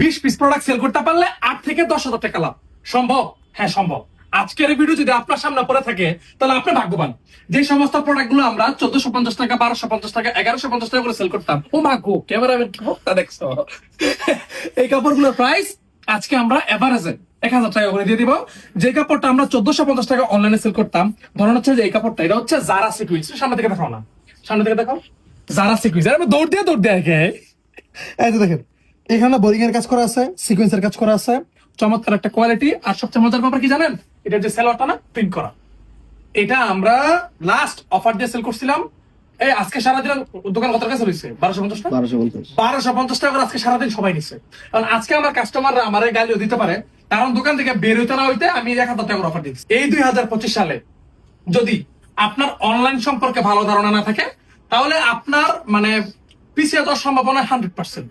বিশ piece product sell করতে পারলে আট থেকে দশ হাজার টাকা লাভ। সম্ভব? হ্যাঁ সম্ভব। আজকের ভিডিও যদি আপনার সামনে পড়ে থাকে, তাহলে আপনি ভাগ্যবান। যে সমস্ত প্রোডাক্টগুলো আমরা চোদ্দশো পঞ্চাশ টাকা, বারোশো পঞ্চাশ টাকা, এগারোশো পঞ্চাশ টাকা করে সেল করতাম, ও গো ক্যামেরাম্যান কি অবস্থা দেখছ? এই কাপড়গুলোর প্রাইস আজকে আমরা এভারেজে এক হাজার টাকা করে দিয়ে দিব। যে কাপড়টা আমরা চোদ্দশো পঞ্চাশ টাকা অনলাইনে সেল করতাম, ধরুন হচ্ছে যে এই কাপড়টা, এটা হচ্ছে জারা সিকুইন্স সামনে থেকে দেখাও না। সামনে থেকে দেখাও। জারা সিকুইন্স দৌড় দিয়ে দৌড় দিয়ে একে এই যে দেখেন এখানে বোরিং এর কাজ করা আছে সিকোয়েন্সের কাজ করা আছে। চমৎকার একটা কোয়ালিটি আর সবচেয়ে মজার ব্যাপার কি জানেন? এটা যে সেলোয়ারটা না প্রিন্ট করা। এটা আমরা লাস্ট অফার দিয়ে সেল করছিলাম। এই আজকে সারাদিন দোকান কত টাকা চলেছে বারোশো পঞ্চাশ টাকা বারোশো পঞ্চাশ। টাকা আজকে সারাদিন সবাই নিচ্ছে কারণ আজকে আমার কাস্টমাররা আমার গালিও দিতে পারে। কারণ দোকান থেকে বের হইতে না হইতে আমি এক হাজার টাকার অফার দিচ্ছি এই দুই হাজার পঁচিশ সালে যদি আপনার অনলাইন সম্পর্কে ভালো ধারণা না থাকে তাহলে আপনার মানে পিছিয়ে যাওয়ার সম্ভাবনা হান্ড্রেড পার্সেন্ট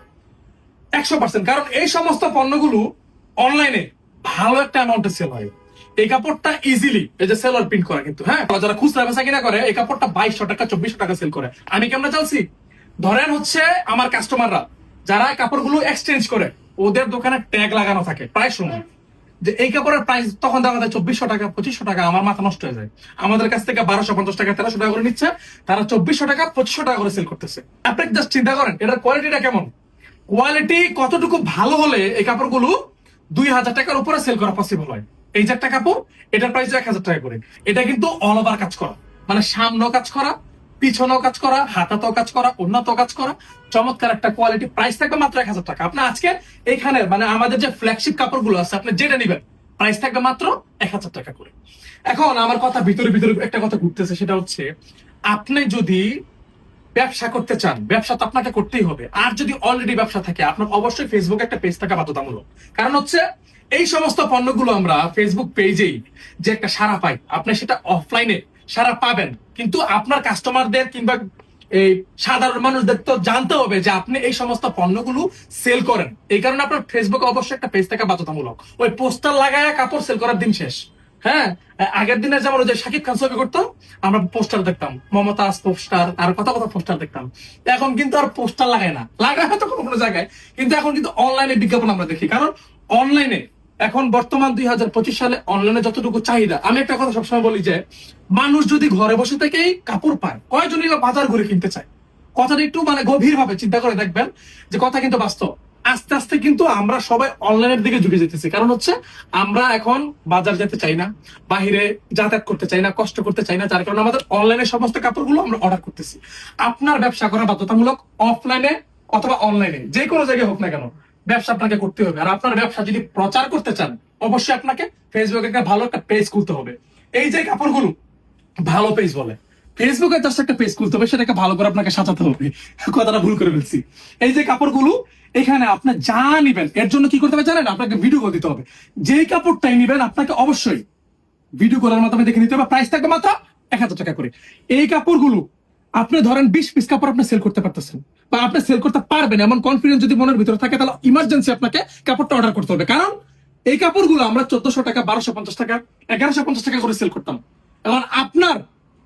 একশো পার্সেন্ট কারণ এই সমস্ত পণ্যগুলো অনলাইনে ভালো একটা অ্যামাউন্টে সেল হয়। এই কাপড়টা ইজিলি এই যে সেলার প্রিন্ট করা কিন্তু হ্যাঁ? যারা খুচরা বেচা কিনা করে, এই কাপড়টা বাইশশো টাকা চব্বিশশো টাকা সেল করে। আমি কেমন চালছি? ধরেন হচ্ছে আমার কাস্টমাররা যারা কাপড়গুলো এক্সচেঞ্জ করে, ওদের দোকানে ট্যাগ লাগানো থাকে, প্রায় সময়। যে এই কাপড়ের প্রাইস তখন দেখা যায় চব্বিশশো টাকা পঁচিশশো টাকা, আমার মাথা নষ্ট হয়ে যায়। আমাদের কাছ থেকে বারোশো, পঞ্চাশ টাকা, তেরোশো টাকা করে নিচ্ছে, তারা চব্বিশশো টাকা পঁচিশশো টাকা করে সেল করতেছে। আপনি জাস্ট চিন্তা করেন, এটার কোয়ালিটিটা কেমন? কোয়ালিটি কতটুকু ভালো হলে এই কাপড়গুলো দুই হাজার টাকার উপরে সেল করা পসিবল হয়? এই যে একটা কাপড়, এটার প্রাইস এক হাজার টাকা করে। এটা কিন্তু অল ওভার কাজ করা। মানে সামনেও কাজ করা, পিছনেও কাজ করা, হাতাতেও কাজ করা উন্নত কাজ করা। চমৎকার একটা কোয়ালিটি প্রাইস থাকবে মাত্র এক হাজার টাকা। আপনি আজকে এখানে মানে আমাদের যে ফ্ল্যাগশিপ কাপড়গুলো আছে, আপনি যেটা নিবেন প্রাইস থাকবে মাত্র এক হাজার টাকা করে। এখন আমার কথা ভিতরে ভিতরে একটা কথা ঘুরতেছে, সেটা হচ্ছে, আপনি যদি ব্যবসা করতে চান, ব্যবসা তো আপনাকে করতেই হবে। আর যদি অলরেডি ব্যবসা থাকে, আপনার অবশ্যই ফেসবুকে একটা পেজ থাকা বাধ্যতামূলক। কারণ হচ্ছে, এই সমস্ত পণ্যগুলো আমরা ফেসবুক পেজেই যে একটা সারা পাই, আপনি সেটা অফলাইনে সারা পাবেন। কিন্তু আপনার কাস্টমারদের কিংবা এই সাধারণ মানুষদের তো জানতে হবে যে আপনি এই সমস্ত পণ্যগুলো সেল করেন। এই কারণে আপনার ফেসবুকে অবশ্যই একটা পেজ থাকা বাধ্যতামূলক। ওই পোস্টার লাগায় কাপড় সেল করার দিন শেষ। হ্যাঁ? আগের দিনে যেমন ওই যে শাকিব খান ছবি করতো, আমরা পোস্টার দেখতাম। মমতাজ পোস্টার, আর কত কত পোস্টার দেখতাম। এখন কিন্তু আর পোস্টার লাগায় না। লাগায় হয়তো কোনো কোনো জায়গায়, কিন্তু এখন কিন্তু অনলাইনে বিজ্ঞাপন আমরা দেখি। কারণ অনলাইনে, এখন বর্তমান দুই হাজার পঁচিশ সালে অনলাইনে যতটুকু চাহিদা, আমি একটা কথা সবসময় বলি যে, মানুষ যদি ঘরে বসে থেকেই কাপড় পায়, কয়জনই বাজার ঘুরে কিনতে চায়? কথাটা একটু মানে গভীর ভাবে চিন্তা করে দেখবেন যে কথা কিন্তু বাস্তব। আস্তে আস্তে কিন্তু আমরা সবাই অনলাইনের দিকে ঝুঁকে যেতেছি। কারণ হচ্ছে আমরা এখন বাজার যেতে চাই না, বাহিরে যাতায়াত করতে চাই না, কষ্ট করতে চাই না, যার কারণে আমাদের অনলাইনে সমস্ত কাপড়গুলো আমরা অর্ডার করতেছি। আপনার ব্যবসা করা বাধ্যতামূলক অফলাইনে অথবা অনলাইনে যে কোনো জায়গায় হোক না কেন, ব্যবসা আপনাকে করতে হবে। আর আপনার ব্যবসা যদি প্রচার করতে চান, অবশ্যই আপনাকে ফেসবুকে ভালো একটা পেজ খুলতে হবে। এই যে কাপড়গুলো, ভালো পেজ বলে। ফেসবুকে জাস্ট একটা পেজ খুলতে হবে, সেটাকে ভালো করে আপনাকে সাজাতে হবে। কথাটা ভুল করে ফেলছি। এই যে কাপড়গুলো, এখানে আপনি যা নিবেন, এর জন্য কি করতে হবে জানেন? আপনাকে ভিডিও করে দিতে হবে। যেই কাপড়টাই নিবেন, আপনাকে অবশ্যই ভিডিও করার মাধ্যমে দেখে নিতে হবে। প্রাইস থাকবে মাত্র এক হাজার টাকা করে। এই কাপড়গুলো, আপনি ধরেন বিশ পিস কাপড় আপনি সেল করতে পারতেছেন, বা আপনি সেল করতে পারবেন, এমন কনফিডেন্স যদি মনের ভিতরে থাকে, তাহলে ইমার্জেন্সি আপনাকে কাপড়টা অর্ডার করতে হবে। কারণ এই কাপড়গুলো আমরা চোদ্দশো টাকা, বারোশো পঞ্চাশ টাকা, এগারোশো পঞ্চাশ টাকা করে সেল করতাম। এখন আপনার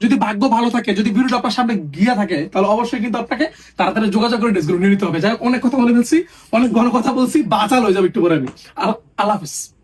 যদি ভাগ্য ভালো থাকে, যদি ভিডিওটা আপনার সামনে গিয়া থাকে, তাহলে অবশ্যই কিন্তু আপনাকে তাড়াতাড়ি যোগাযোগ করে ড্রেসগুলো নিয়ে নিতে হবে। যাই অনেক কথা বলে ফেলছি, অনেক ঘন কথা বলছি, বাঁচাল হয়ে যাবে একটু পরে আমি। আল- আল্লাহ হাফিজ।